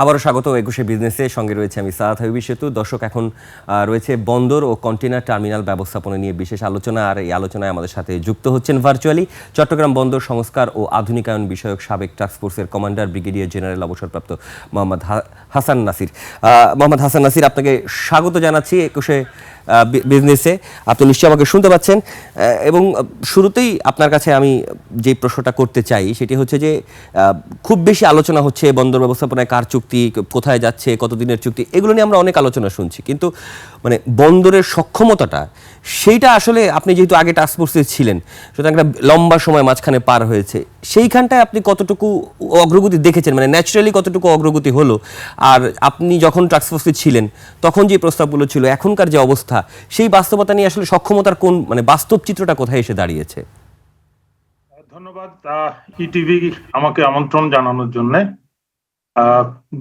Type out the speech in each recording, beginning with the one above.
আবারও স্বাগত একুশে বিজনেসে সঙ্গে রয়েছে আমি সাদ হাবিবি সেতু। দর্শক এখন রয়েছে বন্দর ও কন্টেনার টার্মিনাল ব্যবস্থাপনা নিয়ে বিশেষ আলোচনা। আর এই আলোচনায় আমাদের সাথে যুক্ত হচ্ছেন ভার্চুয়ালি চট্টগ্রাম বন্দর সংস্কার ও আধুনিকায়ন বিষয়ক সাবেক টাস্কফোর্সের কমান্ডার ব্রিগেডিয়ার জেনারেল অবসরপ্রাপ্ত মোহাম্মদ হাসান নাসির। মোহাম্মদ হাসান নাসির, আপনাকে স্বাগত জানাচ্ছি একুশে বিজনেসে আপনি নিশ্চয়ই আমাকে শুনতে পাচ্ছেন। এবং শুরুতেই আপনার কাছে আমি যে প্রশ্নটা করতে চাই, সেটি হচ্ছে যে খুব বেশি আলোচনা হচ্ছে বন্দর ব্যবস্থাপনায় কার চুক্তি, কোথায় যাচ্ছে, কতদিনের চুক্তি, এগুলো নিয়ে আমরা অনেক আলোচনা শুনছি। কিন্তু মানে বন্দরের সক্ষমতাটা, সেইটা আসলে আপনি যেহেতু আগে টাস্কফোর্সে ছিলেন, সুতরাং একটা লম্বা সময় মাঝখানে পার হয়েছে সেইখানটায় আপনি কতটুকু অগ্রগতি দেখেছেন? মানে ন্যাচারালি কতটুকু অগ্রগতি হলো? আর আপনি যখন টাস্কফোর্সে ছিলেন, তখন যে প্রস্তাবগুলো ছিল, এখনকার যে অবস্থা, সেই বাস্তবতা নিয়ে আসলে সক্ষমতার কোন মানে বাস্তব চিত্রটা কোথায় এসে দাঁড়িয়েছে? ধন্যবাদ ইটিভি আমাকে আমন্ত্রণ জানানোর জন্য।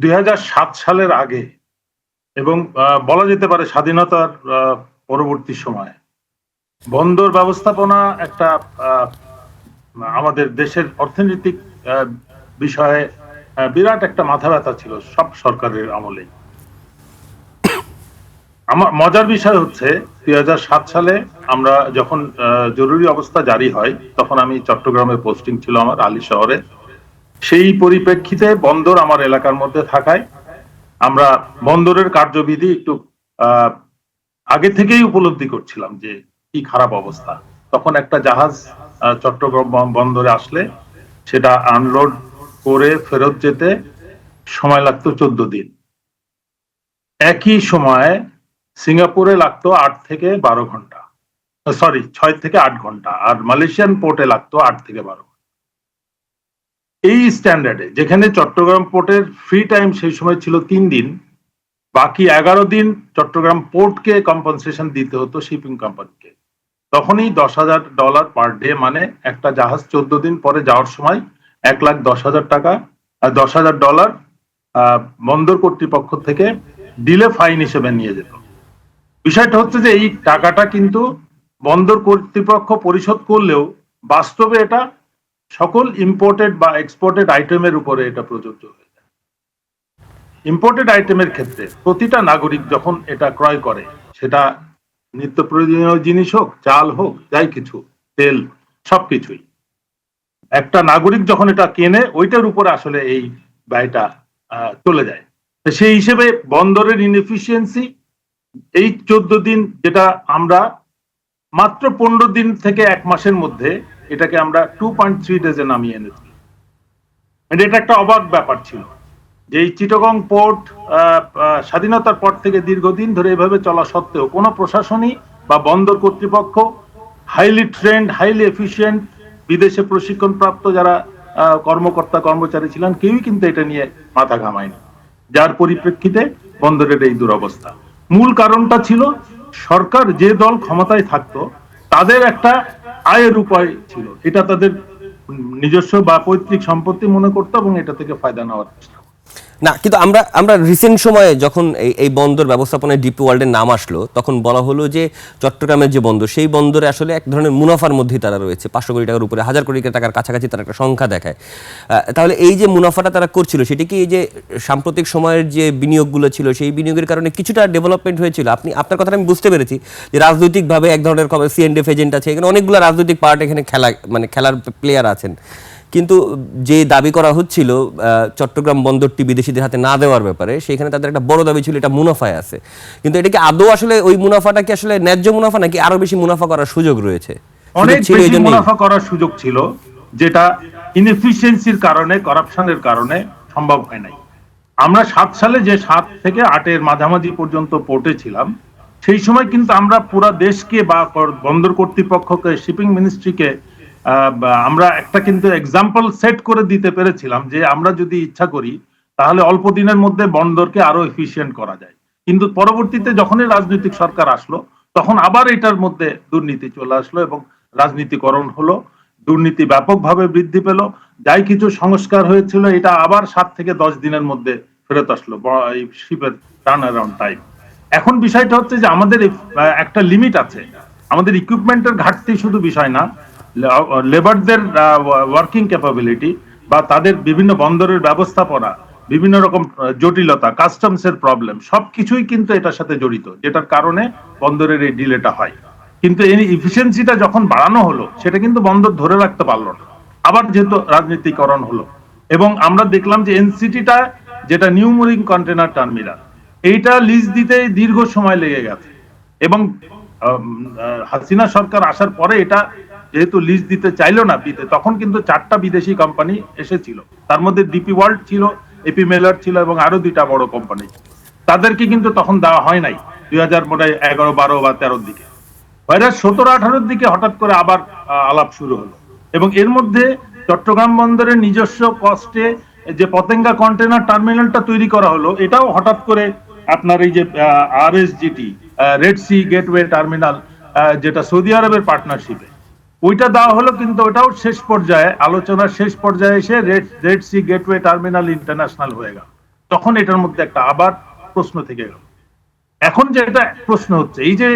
দুই সাত সালের আগে এবং বলা যেতে পারে স্বাধীনতার পরবর্তী সময়। বন্দর ব্যবস্থাপনা একটা আমাদের দেশের অর্থনৈতিক বিষয়ে বিরাট একটা মাথা ব্যথা ছিল সব সরকারের আমলে আমার, মজার বিষয় হচ্ছে দুই সালে আমরা যখন জরুরি অবস্থা জারি হয়, তখন আমি চট্টগ্রামে পোস্টিং ছিল আমার, আলী শহরে। সেই পরিপ্রেক্ষিতে বন্দর আমার এলাকার মধ্যে থাকায় আমরা বন্দরের কার্যবিধি একটু আগে থেকেই উপলব্ধি করছিলাম যে কি খারাপ অবস্থা। তখন একটা জাহাজ চট্টগ্রাম বন্দরে আসলে সেটা আনলোড করে ফেরত যেতে সময় লাগতো চোদ্দ দিন। একই সময়ে সিঙ্গাপুরে লাগতো আট থেকে বারো ঘণ্টা। সরি ছয় থেকে আট ঘণ্টা আর মালয়েশিয়ান পোর্টে লাগতো আট থেকে বারো ঘণ্টা। এই স্ট্যান্ডার্ডে যেখানে চট্টগ্রাম পোর্টের ফ্রি টাইম সেই সময় ছিল তিন দিন, বাকি এগারো দিন চট্টগ্রাম পোর্টকে কম্পনসেশন দিতে হতো শিপিং কোম্পানিকে তখনই দশ হাজার ডলার পার ডে মানে একটা জাহাজ চোদ্দ দিন পরে যাওয়ার সময় এক লাখ দশ হাজার টাকা দশ হাজার ডলার বন্দর কর্তৃপক্ষ থেকে ডিলে ফাইন হিসেবে নিয়ে যেত। বিষয়টা হচ্ছে যে এই টাকাটা কিন্তু বন্দর কর্তৃপক্ষ পরিশোধ করলেও বাস্তবে এটা সকল ইম্পোর্টেড বা এক্সপোর্টেড আইটেমের উপরে এটা প্রযোজ্য হয়ে যায়। ইম্পোর্টেড আইটেমের ক্ষেত্রে প্রতিটা নাগরিক যখন এটা ক্রয় করে, সেটা নিত্য প্রয়োজনীয় জিনিস হোক, চাল হোক, যাই কিছু, তেল, সবকিছুই। একটা নাগরিক যখন এটা কেনে, ওইটার উপরে আসলে এই ব্যয়টা চলে যায়। সেই হিসেবে বন্দরের ইনএফিসিয়েন্সি এই চোদ্দ দিন যেটা আমরা মাত্র পনেরো দিন থেকে এক মাসের মধ্যে এটাকে আমরা টু পয়েন্ট থ্রি ডেজে নামিয়ে এনেছি। এটা একটা অবাক ব্যাপার ছিল। যে চিটগং পোর্ট স্বাধীনতার পর থেকে দীর্ঘদিন ধরে এভাবে চলা সত্ত্বেও কোনো প্রশাসনই বা বন্দর কর্তৃপক্ষ হাইলি ট্রেন্ড হাইলি এফিসিয়েন্ট বিদেশে প্রশিক্ষণপ্রাপ্ত যারা কর্মকর্তা, কর্মচারী ছিলেন, কেউই কিন্তু এটা নিয়ে মাথা ঘামায়নি যার পরিপ্রেক্ষিতে বন্দরের এই দুরবস্থা মূল কারণটা ছিল সরকার যে দল ক্ষমতায় থাকতো, তাদের একটা আয়ের উপায় ছিল এটা তাদের নিজস্ব বা পৈতৃক সম্পত্তি মনে করতো এবং এটা থেকে ফায়দা নেওয়ার চেষ্টা। না, কিন্তু আমরা আমরা রিসেন্ট সময়ে যখন এই এই বন্দর ব্যবস্থাপনায় ডিপি ওয়ার্ল্ডের নাম আসলো, তখন বলা হলো যে চট্টগ্রামের যে বন্দর, সেই বন্দরে আসলে এক ধরনের মুনাফার মধ্যেই তারা রয়েছে। পাঁচশো কোটি টাকার উপরে, হাজার কোটি টাকার কাছাকাছি তারা একটা সংখ্যা দেখায়। তাহলে এই যে মুনাফাটা তারা করছিল, সেটি কি এই যে সাম্প্রতিক সময়ের যে বিনিয়োগগুলো ছিল, সেই বিনিয়োগের কারণে কিছুটা ডেভেলপমেন্ট হয়েছিল? আপনি, আপনার কথাটা আমি বুঝতে পেরেছি যে রাজনৈতিকভাবে এক ধরনের খবর সিএনডিএফ এজেন্ট আছে, এখানে অনেকগুলো রাজনৈতিক পার্ট এখানে খেলা মানে খেলার প্লেয়ার আছেন। কিন্তু যে দাবি করা হচ্ছিল চট্টগ্রাম বন্দরটি বিদেশিদের হাতে না দেওয়ার ব্যাপারে সেখানে তাদের একটা বড় দাবি ছিল এটা মুনাফায় আছে। কিন্তু এটা কি আদৌ আসলে ওই মুনাফাটা কি আসলে ন্যায্য মুনাফা নাকি আরও বেশি মুনাফা করার সুযোগ রয়েছে? অনেক বেশি মুনাফা করার সুযোগ ছিল যেটা ইনএফিসিয়েন্সির কারণে করাপশনের কারণে সম্ভব হয় নাই। আমরা সাত সালে যে সাত থেকে আটের মাঝামাঝি পর্যন্ত পোর্টে ছিলাম সেই সময় কিন্তু আমরা পুরা দেশকে বা বন্দর কর্তৃপক্ষকে শিপিং মিনিস্ট্রিকে আমরা একটা কিন্তু এক্সাম্পল সেট করে দিতে পেরেছিলাম যে আমরা যদি ইচ্ছা করি, তাহলে অল্প দিনের মধ্যে বন্দরকে আরও এফিসিয়েন্ট করা যায়। কিন্তু পরবর্তীতে যখনই রাজনৈতিক সরকার আসলো, তখন আবার এটার মধ্যে দুর্নীতি চলে আসলো এবং রাজনীতিকরণ হলো, দুর্নীতি ব্যাপকভাবে বৃদ্ধি পেল, যাই কিছু সংস্কার হয়েছিল, এটা আবার সাত থেকে দশ দিনের মধ্যে ফেরত আসলো এই শিপের টার্ন অ্যারাউন্ড টাইম এখন বিষয়টা হচ্ছে যে আমাদের একটা লিমিট আছে। আমাদের ইকুইপমেন্টের ঘাটতি শুধু বিষয় না লেবারদের ওয়ার্কিং ক্যাপাবিলিটি বা তাদের বিভিন্ন বন্দরের ব্যবস্থাপনা, বিভিন্ন রকম জটিলতা কাস্টমসের প্রবলেম সবকিছুই কিন্তু এটার সাথে জড়িত, যেটার কারণে বন্দরের এই ডিলেটা হয়। কিন্তু এই ইফিসিয়েন্সিটা যখন বাড়ানো হলো, সেটা কিন্তু বন্দর ধরে রাখতে পারল না। আবার যেহেতু রাজনীতিকরণ হলো। এবং আমরা দেখলাম যে এনসিটিটা যেটা নিউ মুরিং কন্টেনার টার্মিনাল এইটা লিজ দিতে দীর্ঘ সময় লেগে গেছে। এবং হাসিনা সরকার আসার পরে এটা যেহেতু লিজ দিতে চাইলো না দিতে তখন কিন্তু চারটা বিদেশি কোম্পানি এসেছিল। তার মধ্যে ডিপি ওয়ার্ল্ড ছিল এপি মেলার ছিল এবং আরও দুইটা বড় কোম্পানি তাদেরকে কিন্তু তখন দেওয়া হয় নাই, দুই হাজার হয় এগারো, বারো বা তেরোর দিকে। ভাইরাস সতেরো, আঠারোর দিকে হঠাৎ করে আবার আলাপ শুরু হলো। এবং এর মধ্যে চট্টগ্রাম বন্দরের নিজস্ব কস্টে যে পতেঙ্গা কন্টেনার টার্মিনালটা তৈরি করা হলো, এটাও হঠাৎ করে আপনার এই যে R S GT red sea gateway terminal যেটা সৌদি আরবের পার্টনারশিপে ওইটা দেওয়া হলো কিন্তু ওটাও শেষ পর্যায়ে আলোচনার শেষ পর্যায়ে এসে red red sea gateway terminal international হয়ে গেল। তখন এটার মধ্যে একটা আবার প্রশ্ন থেকে গেল। এখন যেটা প্রশ্ন হচ্ছে, এই যে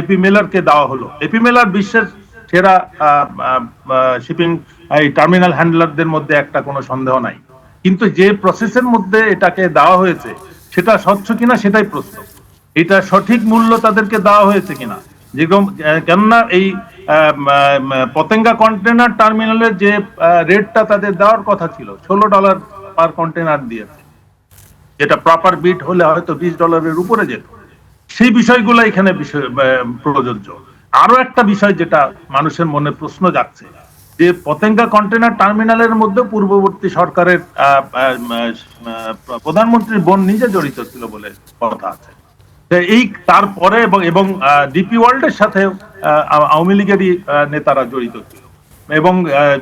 এপি মেলারকে দেওয়া হলো এপি মেলার বিশ্বের সেরা শিপিং এই টার্মিনাল হ্যান্ডলারদের মধ্যে একটা কোনো সন্দেহ নাই। কিন্তু যে প্রসেসের মধ্যে এটাকে দেওয়া হয়েছে, সেটা স্বচ্ছ কিনা সেটাই প্রশ্ন। এটা সঠিক মূল্য তাদেরকে দেওয়া হয়েছে কিনা? যেরকম কেননা এই পতেঙ্গা কন্টেনার টার্মিনালের যে রেটটা তাদের দেওয়ার কথা ছিল, ষোলো ডলার পার কন্টেনার দিয়েছে যেটা প্রপার বিট হলে হয়তো বিশ ডলারের উপরে যেত। সেই বিষয়গুলো এখানে বিষয় প্রযোজ্য। আরও একটা বিষয় যেটা মানুষের মনে প্রশ্ন যাচ্ছে যে পতেঙ্গা কন্টেনার টার্মিনালের মধ্যে পূর্ববর্তী সরকারের প্রধানমন্ত্রীর বোন নিজে জড়িত ছিল বলে কথা আছে। এই তারপরে এবং এবং ডিপি ওয়ার্ল্ডের সাথে আওয়ামী লীগেরই নেতারা জড়িত ছিল। এবং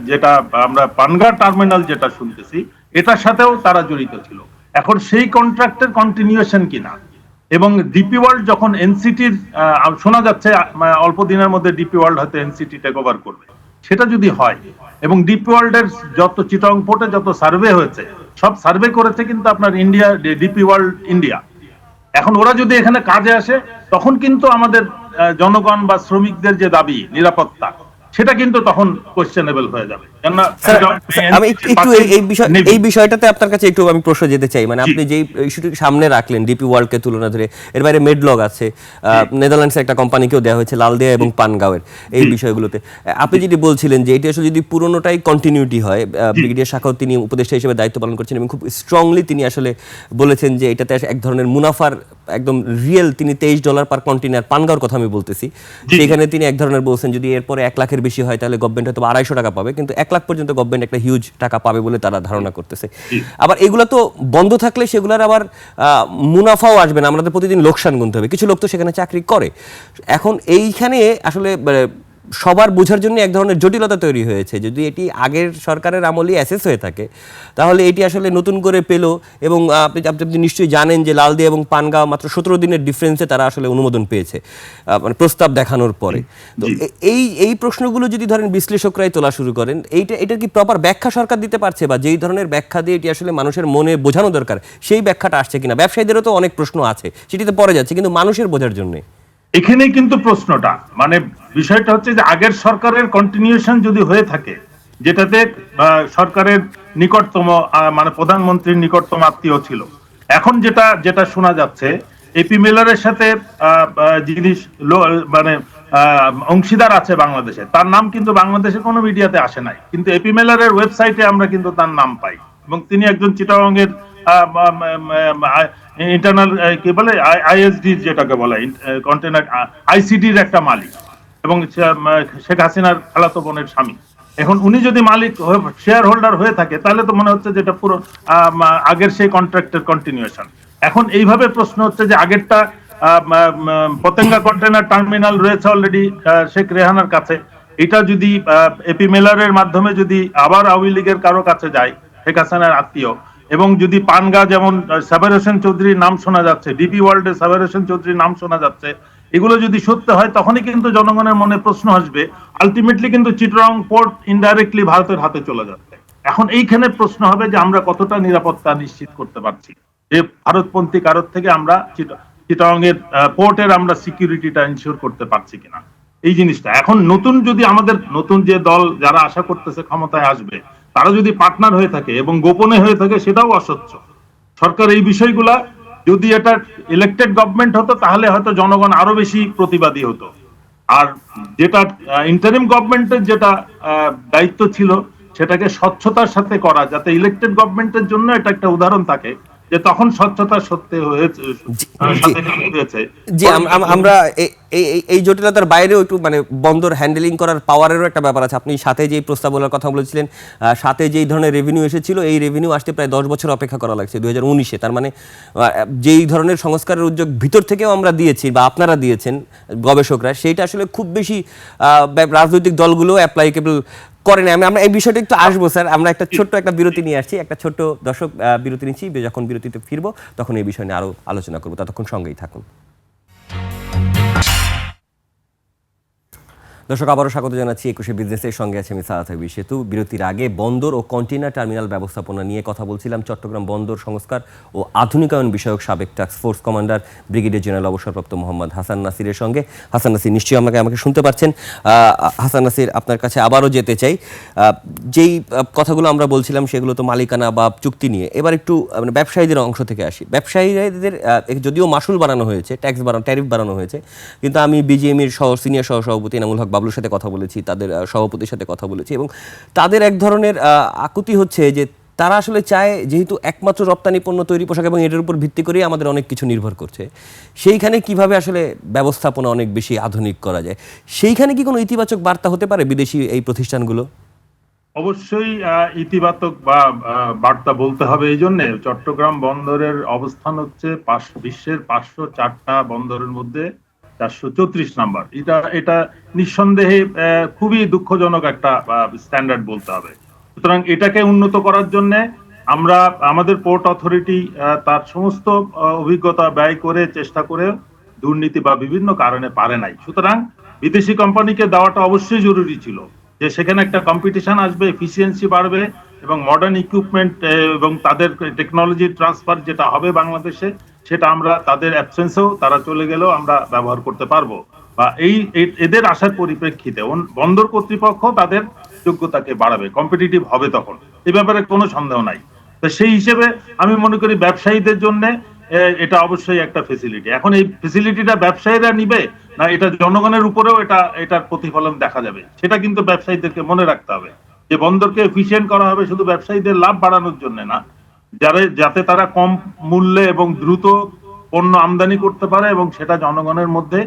যেটা আমরা পানগা টার্মিনাল যেটা শুনতেছি, এটার সাথেও তারা জড়িত ছিল। এখন সেই কন্ট্রাক্টের কন্টিনিউশন কিনা? এবং ডিপি ওয়ার্ল্ড যখন এনসিটির শোনা যাচ্ছে অল্প দিনের মধ্যে ডিপি ওয়ার্ল্ড হয়তো এনসিটি টেক ওভার করবে। সেটা যদি হয়, এবং ডিপি ওয়ার্ল্ডের যত চিটং পোর্টে যত সার্ভে হয়েছে, সব সার্ভে করেছে কিন্তু আপনার ইন্ডিয়া ডিপি ওয়ার্ল্ড ইন্ডিয়া এখন ওরা যদি এখানে কাজে আসে, তখন কিন্তু আমাদের জনগণ বা শ্রমিকদের যে দাবি, নিরাপত্তা, সেটা কিন্তু তখন কোয়েশ্চেনেবল হয়ে যাবে। আমি একটু একটু এই- এই বিষয় এই বিষয়টাতে আপনার কাছে একটু আমি প্রশ্ন যেতে চাই। মানে আপনি ইস্যুটি সামনে রাখলেন ডিপি ওয়ার্ল্ডকে তুলনা ধরে এর বাইরে মেডলগ আছে নেদারল্যান্ডসের একটা কোম্পানিকেও দেওয়া হয়েছে লালদিয়া এবং পানগাঁওয়ের এই বিষয়গুলোতে। আপনি যেটি বলছিলেন যে এটি আসলে যদি পুরোনোটাই কন্টিনিউটি হয় ব্রিগেডিয়ার শাখাও তিনি উপদেষ্টা হিসেবে দায়িত্ব পালন করছেন এবং খুব স্ট্রংলি তিনি আসলে বলেছেন যে এটাতে এক ধরনের মুনাফার একদম রিয়েল তিনি তেইশ ডলার পার কন্টেনার পানগাঁওর কথা আমি বলতেছি। সেখানে তিনি এক ধরনের বলছেন যদি এরপরে এক লাখের বেশি হয় তাহলে গভর্নমেন্ট হয়তো আড়াইশো টাকা পাবে কিন্তু এক লাখ পর্যন্ত গভর্নমেন্ট একটা হিউজ টাকা পাবে বলে তারা ধারণা করতেছে। আবার এগুলো তো বন্ধ থাকলে সেগুলোর আবার আহ, মুনাফাও আসবে না। আমাদের প্রতিদিন লোকসান গুনতে হবে। কিছু লোক তো সেখানে চাকরি করে। এখন এইখানে আসলে মানে, সবার বোঝার জন্য এক ধরনের জটিলতা তৈরি হয়েছে। যদি এটি আগের সরকারের আমলে অ্যাসেস হয়ে থাকে তাহলে এটি আসলে নতুন করে পেল এবং আপনি আপনি নিশ্চয়ই জানেন যে লালদিয়া এবং পানগাঁও মাত্র সতেরো দিনের ডিফারেন্সে তারা আসলে অনুমোদন পেয়েছে মানে প্রস্তাব দেখানোর পরে। তো এই এই প্রশ্নগুলো যদি ধরেন বিশ্লেষকরাই তোলা শুরু করেন এইটা এটার কি প্রপার ব্যাখ্যা সরকার দিতে পারছে বা যেই ধরনের ব্যাখ্যা দিয়ে এটি আসলে মানুষের মনে বোঝানো দরকার সেই ব্যাখ্যাটা আসছে কিনা? ব্যবসায়ীদেরও তো অনেক প্রশ্ন আছে সেটিতে পরে যাচ্ছে কিন্তু মানুষের বোঝার জন্যে। এখানেই কিন্তু প্রশ্নটা। মানে বিষয়টা হচ্ছে যে আগের সরকারের কন্টিনিউশন যদি হয়ে থাকে, যেটাতে সরকারের নিকটতম মানে প্রধানমন্ত্রীর নিকটতম আত্মীয় ছিল। এখন যেটা যেটা শোনা যাচ্ছে এপি মেলারের সাথে যিনি মানে অংশীদার আছে বাংলাদেশে, তার নাম কিন্তু বাংলাদেশে কোনো মিডিয়াতে আসে নাই। কিন্তু এপি মেলারের ওয়েবসাইটে আমরা কিন্তু তার নাম পাই। এবং তিনি একজন চিটাগংয়ের ইন্টারনাল কি বলে আইএসডি যেটাকে বলে কন্টেনার আইসিডির একটা মালিক এবং শেখ হাসিনার খালাতো বোনের স্বামী। এখন উনি যদি মালিক শেয়ার হোল্ডার হয়ে থাকে, তাহলে তো মনে হচ্ছে যেটা পুরো আগের সেই কন্ট্রাক্টের কন্টিনিউশন এখন এইভাবে প্রশ্ন হচ্ছে যে আগেরটা পতেঙ্গা কন্টেনার টার্মিনাল রয়েছে অলরেডি শেখ রেহানার কাছে। এটা যদি এপি মেলারের মাধ্যমে যদি আবার আওয়ামী লীগের কারও কাছে যায়, শেখ হাসিনার আত্মীয় এবং যদি পানগা যেমন সাবের হোসেন চৌধুরীর নাম শোনা যাচ্ছে, ডিপি ওয়ার্ল্ডে সাবের হোসেন চৌধুরীর নাম শোনা যাচ্ছে, এগুলো যদি সত্য হয়, তখনই কিন্তু জনগণের মনে প্রশ্ন আসবে আলটিমেটলি কিন্তু চিটরং পোর্ট ইনডাইরেক্টলি ভারতের হাতে চলে যাচ্ছে। এখন এইখানে প্রশ্ন হবে যে আমরা কতটা নিরাপত্তা নিশ্চিত করতে পারছি, যে ভারতপন্থী কারোর থেকে আমরা চিটরং এর পোর্টের আমরা সিকিউরিটিটা ইনশিওর করতে পারছি কিনা। এই জিনিসটা। এখন নতুন যদি আমাদের, নতুন যে দল যারা আশা করতেছে ক্ষমতায় আসবে তারা যদি পার্টনার হয়ে থাকে এবং গোপনে হয়ে থাকে, সেটাও অস্বচ্ছ সরকার এই বিষয়গুলা যদি এটা ইলেকটেড গভর্নমেন্ট হতো, তাহলে হয়তো জনগণ আরও বেশি প্রতিবাদী হতো। আর যেটা ইন্টারিম গভর্নমেন্টের যেটা দায়িত্ব ছিল, সেটাকে স্বচ্ছতার সাথে করা, যাতে ইলেকটেড গভর্নমেন্টের জন্য এটা একটা উদাহরণ থাকে। যে তখন স্বচ্ছতার সত্যি হয়েছে জি আম- আমরা এই- জটিলতার বাইরেও একটু মানে বন্দর হ্যান্ডেলিং করার পাওয়ারেরও একটা ব্যাপার আছে। আপনি সাথে যেই প্রস্তাবনার কথা বলেছিলেন সাথে যেই ধরনের রেভিনিউ এসেছিল এই রেভিনিউ আসতে প্রায় দশ বছর অপেক্ষা করা লাগছে দুই হাজার উনিশে। তার মানে যেই ধরনের সংস্কারের উদ্যোগ ভিতর থেকেও আমরা দিয়েছি বা আপনারা দিয়েছেন গবেষকরা সেইটা আসলে খুব বেশি রাজনৈতিক দলগুলো অ্যাপ্লাইকেবল করেন। আমি আমরা এই বিষয়টা একটু আসব স্যার। আমরা একটা ছোট্ট একটা বিরতি নিয়ে আসছি। একটা ছোট্ট দর্শক আহ, বিরতি নিচ্ছি। যখন বিরতিতে ফিরবো তখন এই বিষয় নিয়ে আরও আলোচনা করব। ততক্ষণ সঙ্গেই থাকুন। দর্শক, আবারও স্বাগত জানাচ্ছি একুশে বিজনেসের সঙ্গে আছে আমি সারাথ হাবিব সেতু। বিরতির আগে বন্দর ও কন্টেনার টার্মিনাল ব্যবস্থাপনা নিয়ে কথা বলছিলাম। চট্টগ্রাম বন্দর সংস্কার ও আধুনিকায়ন বিষয়ক সাবেক task force commander brigadier general অবসরপ্রাপ্ত মোহাম্মদ হাসান নাসিরের সঙ্গে। হাসান নাসির নিশ্চয়ই আমাকে আমাকে শুনতে পাচ্ছেন। হাসান নাসির, আপনার কাছে আবারও যেতে চাই। যেই কথাগুলো আমরা বলছিলাম সেগুলো তো মালিকানা বা চুক্তি নিয়ে। এবার একটু মানে ব্যবসায়ীদের অংশ থেকে আসি। ব্যবসায়ীদের যদিও মাসুল বাড়ানো হয়েছে ট্যাক্স বাড়ানো ট্যারিফ বাড়ানো হয়েছে, কিন্তু আমি বিজিএমির সহ সিনিয়র সহ সভাপতি এনামুল হক বাবলুর সাথে কথা বলেছি, তাদের সভাপতির সাথে কথা বলেছি এবং তাদের এক ধরনের আকুতি হচ্ছে যে তারা আসলে চায় যেহেতু একমাত্র রপ্তানি পণ্য তৈরি পোশাক এবং এটার উপর ভিত্তি করেই আমাদের অনেক কিছু নির্ভর করছে, সেইখানে কীভাবে আসলে ব্যবস্থাপনা অনেক বেশি আধুনিক করা যায়? সেইখানে কি কোনো ইতিবাচক বার্তা হতে পারে বিদেশি এই প্রতিষ্ঠানগুলো? অবশ্যই ইতিবাচক বা বার্তা বলতে হবে এই জন্য। চট্টগ্রাম বন্দরের অবস্থান হচ্ছে বিশ্বের পাঁচশো চারটা বন্দরের মধ্যে চারশো চৌত্রিশ নাম্বার। এটা এটা নিঃসন্দেহে খুবই দুঃখজনক একটা স্ট্যান্ডার্ড বলতে হবে। সুতরাং এটাকে উন্নত করার জন্য আমরা, আমাদের পোর্ট অথরিটি তার সমস্ত অভিজ্ঞতা ব্যয় করে চেষ্টা করে দুর্নীতি বা বিভিন্ন কারণে পারে নাই। সুতরাং বিদেশি কোম্পানিকে দেওয়াটা অবশ্যই জরুরি ছিল যে সেখানে একটা কম্পিটিশন আসবে এফিসিয়েন্সি বাড়বে এবং মডার্ন ইকুইপমেন্ট এবং তাদের টেকনোলজি ট্রান্সফার যেটা হবে বাংলাদেশে সেটা আমরা তাদের অ্যাবসেন্সেও তারা চলে গেলেও আমরা ব্যবহার করতে পারব। বা এই এদের আসার পরিপ্রেক্ষিতে বন্দর কর্তৃপক্ষ তাদের যোগ্যতাকে বাড়াবে কম্পিটিটিভ হবে তখন। এই ব্যাপারে কোনো সন্দেহ নাই। তো সেই হিসেবে আমি মনে করি ব্যবসায়ীদের জন্য এটা অবশ্যই একটা ফেসিলিটি এখন এই ফেসিলিটিটা ব্যবসায়ীরা নিবে না এটা জনগণের উপরেও এটা, এটার প্রতিফলন দেখা যাবে? সেটা কিন্তু ব্যবসায়ীদেরকে মনে রাখতে হবে। যে বন্দরকে এফিসিয়েন্ট করা হবে শুধু ব্যবসায়ীদের লাভ বাড়ানোর জন্য না যারা, যাতে তারা কম মূল্যে এবং দ্রুত পণ্য আমদানি করতে পারে এবং সেটা জনগণের মধ্যে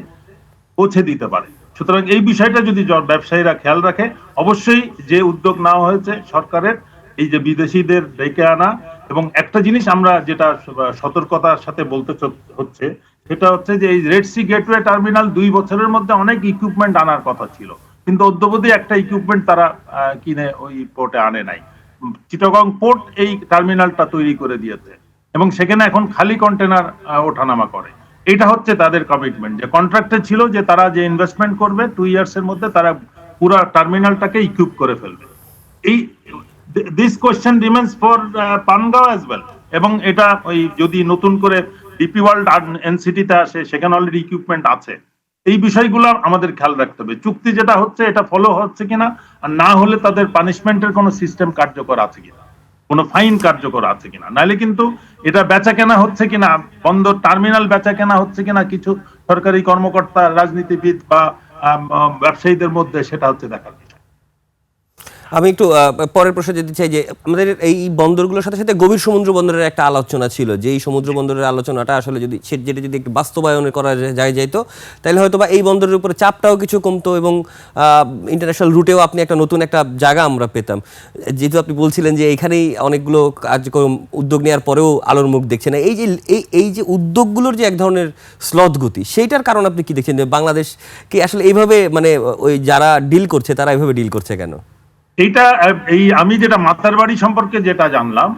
পৌঁছে দিতে পারে। সুতরাং এই বিষয়টা যদি ব্যবসায়ীরা খেয়াল রাখে, অবশ্যই যে উদ্যোগ নেওয়া হয়েছে সরকারের, এই যে বিদেশিদের ডেকে আনা এবং একটা জিনিস আমরা যেটা সতর্কতার সাথে বলতে হচ্ছে, সেটা হচ্ছে যে এই রেড সি গেটওয়ে টার্মিনাল দুই বছরের মধ্যে অনেক ইকুইপমেন্ট আনার কথা ছিল। কিন্তু অদ্যবধি একটা ইকুইপমেন্ট তারা কিনে ওই পোর্টে আনে নাই। চিটাগং পোর্ট এই টার্মিনালটা তৈরি করে দিয়েছে। এবং সেখানে এখন খালি কন্টেনার ওঠানামা করে। এটা হচ্ছে তাদের কমিটমেন্ট যে কন্ট্রাক্টে ছিল যে তারা যে ইনভেস্টমেন্ট করবে টু ইয়ার্স এর মধ্যে তারা পুরো টার্মিনালটাকে ইকুইপ করে ফেলবে। এই this question remains for Pangaon as well এবং এটা ওই যদি নতুন করে ডিপি ওয়ার্ল্ড এনসিটিতে আসে, সেখানে অলরেডি ইকুইপমেন্ট আছে। এই বিষয়গুলো আমাদের খেয়াল রাখতে হবে চুক্তি যেটা হচ্ছে, এটা ফলো হচ্ছে কিনা, আর না হলে তাদের পানিশমেন্টের কোনো সিস্টেম কার্যকর আছে কিনা, কোনো ফাইন কার্যকর আছে কিনা নাহলে কিন্তু এটা বেচা কেনা হচ্ছে কিনা, বন্ধ টার্মিনাল বেচা কেনা হচ্ছে কিনা কিছু সরকারি কর্মকর্তা, রাজনীতিবিদ বা ব্যবসায়ীদের মধ্যে সেটা হচ্ছে দেখা। আমি একটু পরের প্রশ্ন যেতে চাই যে, আমাদের এই বন্দরগুলোর সাথে সাথে গভীর সমুদ্র বন্দরের একটা আলোচনা ছিল, যে এই সমুদ্র বন্দরের আলোচনাটা আসলে যদি যেটা যদি একটু বাস্তবায়নে করা যায় যাইতো তাহলে হয়তো বা এই বন্দরের উপরে চাপটাও কিছু কমতো এবং ইন্টারন্যাশনাল রুটেও আপনি একটা নতুন একটা জায়গা আমরা পেতাম। যেহেতু আপনি বলছিলেন যে এখানেই অনেকগুলো কার্যক্রম, উদ্যোগ নেওয়ার পরেও আলোর মুখ দেখছে না, এই যে, এই এই যে উদ্যোগগুলোর যে এক ধরনের স্লথ গতি, সেইটার কারণ আপনি কি দেখছেন? যে বাংলাদেশ কি আসলে এইভাবে মানে ওই যারা ডিল করছে, তারা এইভাবে ডিল করছে কেন? এইটা, এই আমি যেটা মাতার বাড়ি সম্পর্কে যেটা জানলাম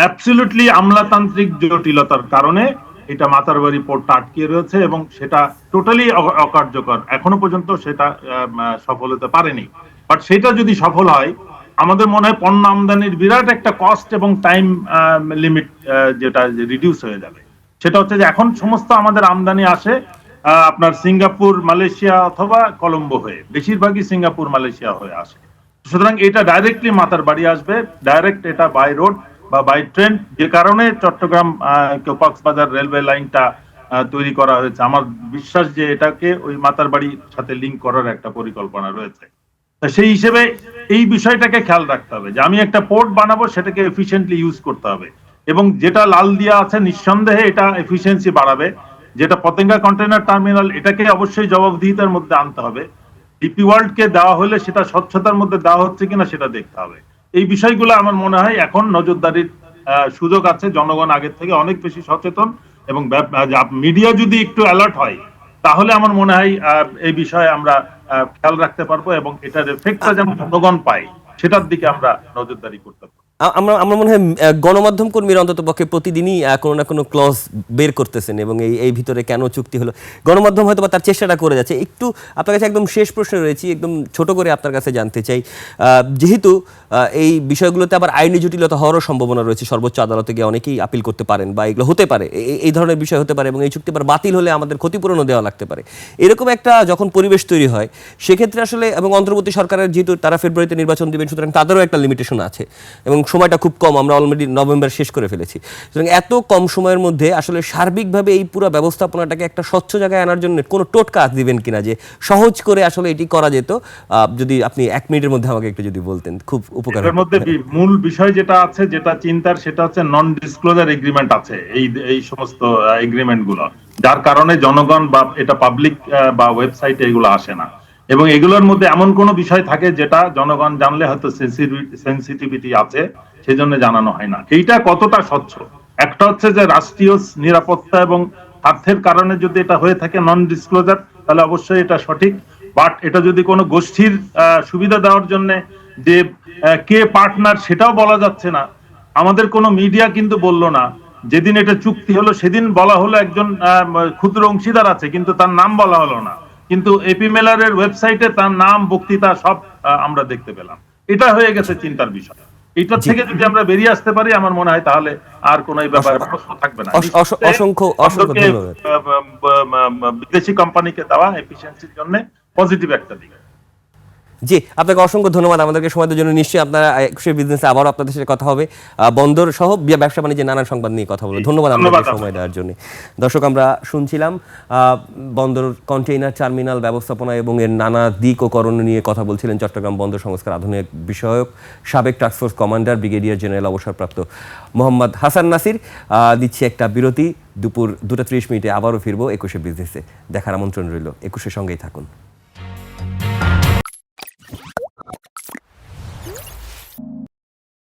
অ্যাবসলিউটলি আমলাতান্ত্রিক জটিলতার কারণে এটা মাতার বাড়ি পোর্টটা আটকে রয়েছে এবং সেটা টোটালি অকার্যকর। এখনও পর্যন্ত সেটা সফল হতে পারেনি। বাট সেটা যদি সফল হয়, আমাদের মনে হয় পণ্য আমদানির বিরাট একটা কস্ট এবং টাইম লিমিট যেটা রিডিউস হয়ে যাবে। সেটা হচ্ছে যে এখন সমস্ত আমাদের আমদানি আসে আপনার সিঙ্গাপুর, মালয়েশিয়া অথবা কলম্বো হয়ে। বেশিরভাগই সিঙ্গাপুর, মালয়েশিয়া হয়ে আসে। সুতরাং এটা ডাইরেক্টলি মাতার বাড়ি আসবে ডাইরেক্ট এটা বাই রোড বা বাই ট্রেন যে কারণে চট্টগ্রাম কক্সবাজার রেলওয়ে লাইনটা তৈরি করা হয়েছে। আমার বিশ্বাস যে এটাকে ওই মাতার বাড়ির সাথে লিঙ্ক করার একটা পরিকল্পনা রয়েছে। সেই হিসেবে এই বিষয়টাকে খেয়াল রাখতে হবে যে আমি একটা পোর্ট বানাবো, সেটাকে এফিসিয়েন্টলি ইউজ করতে হবে। এবং যেটা লাল দিয়া আছে, নিঃসন্দেহে এটা এফিসিয়েন্সি বাড়াবে। যেটা পতেঙ্গা কন্টেনার টার্মিনাল এটাকে অবশ্যই জবাবদিহিতার মধ্যে আনতে হবে। ডিপি ওয়ার্ল্ডকে দেওয়া হলে সেটা স্বচ্ছতার মধ্যে দেওয়া হচ্ছে কিনা সেটা দেখতে হবে। এই বিষয়গুলো আমার মনে হয় এখন নজরদারির সুযোগ আছে। জনগণ আগের থেকে অনেক বেশি সচেতন এবং মিডিয়া যদি একটু অ্যালার্ট হয়, তাহলে আমার মনে হয় এই বিষয়ে আমরা খেয়াল রাখতে পারব এবং এটার এফেক্টটা যেমন জনগণ পায়, সেটার দিকে আমরা নজরদারি করতে পারব। আমরা, আমার মনে হয় গণমাধ্যম কর্মীরা অন্তত পক্ষে প্রতিদিনই কোনো না কোনো ক্লজ বের করতেছেন এবং এই এই ভিতরে কেন চুক্তি হলো? গণমাধ্যম হয়তো বা তার চেষ্টাটা করে যাচ্ছে। একটু আপনার কাছে একদম শেষ প্রশ্ন রয়েছে, একদম ছোট করে আপনার কাছে জানতে চাই। যেহেতু এই বিষয়গুলোতে আবার আইনি জটিলতা হওয়ারও সম্ভাবনা রয়েছে, সর্বোচ্চ আদালতে গিয়ে অনেকেই আপিল করতে পারেন বা এগুলো হতে পারে এই ধরনের বিষয় হতে পারে এবং এই চুক্তি আবার বাতিল হলে আমাদের ক্ষতিপূরণও দেওয়া লাগতে পারে। এরকম একটা যখন পরিবেশ তৈরি হয়, সেক্ষেত্রে আসলে এবং অন্তর্বর্তী সরকারের যেহেতু তারা ফেব্রুয়ারিতে নির্বাচন দিবেন, সুতরাং তাদেরও একটা লিমিটেশন আছে এবং সময়টা খুব কম আমরা অলরেডি নভেম্বর শেষ করে ফেলেছি। সুতরাং এত কম সময়ের মধ্যে আসলে সার্বিকভাবে এই পুরো ব্যবস্থাপনাটাকে একটা স্বচ্ছ জায়গায় আনার জন্য কোনো টোটকা দিবেন কিনা যে সহজ করে আসলে এটি করা যেত যদি আপনি এক মিনিটের মধ্যে আমাকে একটু যদি বলতেন খুব উপকার এর মধ্যে মূল বিষয় যেটা আছে যেটা চিন্তার সেটা হচ্ছে নন ডিসক্লোজার এগ্রিমেন্ট আছে এই এই সমস্ত এগ্রিমেন্টগুলো। যার কারণে জনগণ বা এটা পাবলিক বা ওয়েবসাইটে এগুলো আসে না। এবং এগুলোর মধ্যে এমন কোন বিষয় থাকে যেটা জনগণ জানলে হয়তো সেন্সিটিভিটি আছে সেই জন্য জানানো হয় না। এইটা কতটা স্বচ্ছ? একটা হচ্ছে যে রাষ্ট্রীয় নিরাপত্তা এবং স্বার্থের কারণে যদি এটা হয়ে থাকে নন ডিসক্লোজার তাহলে অবশ্যই এটা সঠিক। বাট এটা যদি কোনো গোষ্ঠীর সুবিধা দেওয়ার জন্য যে কে পার্টনার সেটাও বলা যাচ্ছে না। আমাদের কোনো মিডিয়া কিন্তু বলল না, যেদিন এটা চুক্তি হলো সেদিন বলা হলো একজন ক্ষুদ্র অংশীদার আছে, কিন্তু তার নাম বলা হলো না। কিন্তু এপি মেলারের ওয়েবসাইটে তার নাম বক্তৃতা সব আমরা দেখতে পেলাম। এটা হয়ে গেছে চিন্তার বিষয়। এটার থেকে যদি আমরা বেরিয়ে আসতে পারি আমার মনে হয় তাহলে আর কোন এই ব্যাপারে প্রশ্ন থাকবে না। অস- অস- অসংখ্য- অসংখ্য বিদেশি কোম্পানিকে দেওয়া এফিসিয়েন্সির জন্য পজিটিভ একটা দিক। জি আপনাকে অসংখ্য ধন্যবাদ। আমাদেরকে সময় দেওয়ার জন্য নিশ্চয়ই আপনারা একুশের বিজনেসে আবারও আপনাদের সাথে কথা হবে। বন্দর সহ ব্যবসা বাণিজ্যের নানান সংবাদ নিয়ে কথা বলব। ধন্যবাদ আপনাকে। সময় দেওয়ার জন্য। দর্শক আমরা শুনছিলাম বন্দর কন্টেইনার টার্মিনাল ব্যবস্থাপনা এবং এর নানা দিক ও করণীয় নিয়ে কথা বলছিলেন চট্টগ্রাম বন্দর সংস্কার আধুনিক বিষয়ক সাবেক টাস্কফোর্স কমান্ডার ব্রিগেডিয়ার জেনারেল অবসরপ্রাপ্ত মোহাম্মদ হাসান নাসির। আহ, দিচ্ছি একটা বিরতি। দুপুর দুটা ত্রিশ মিনিটে আবারও ফিরবো একুশে বিজনেসে দেখার আমন্ত্রণ রইল। একুশের সঙ্গেই থাকুন।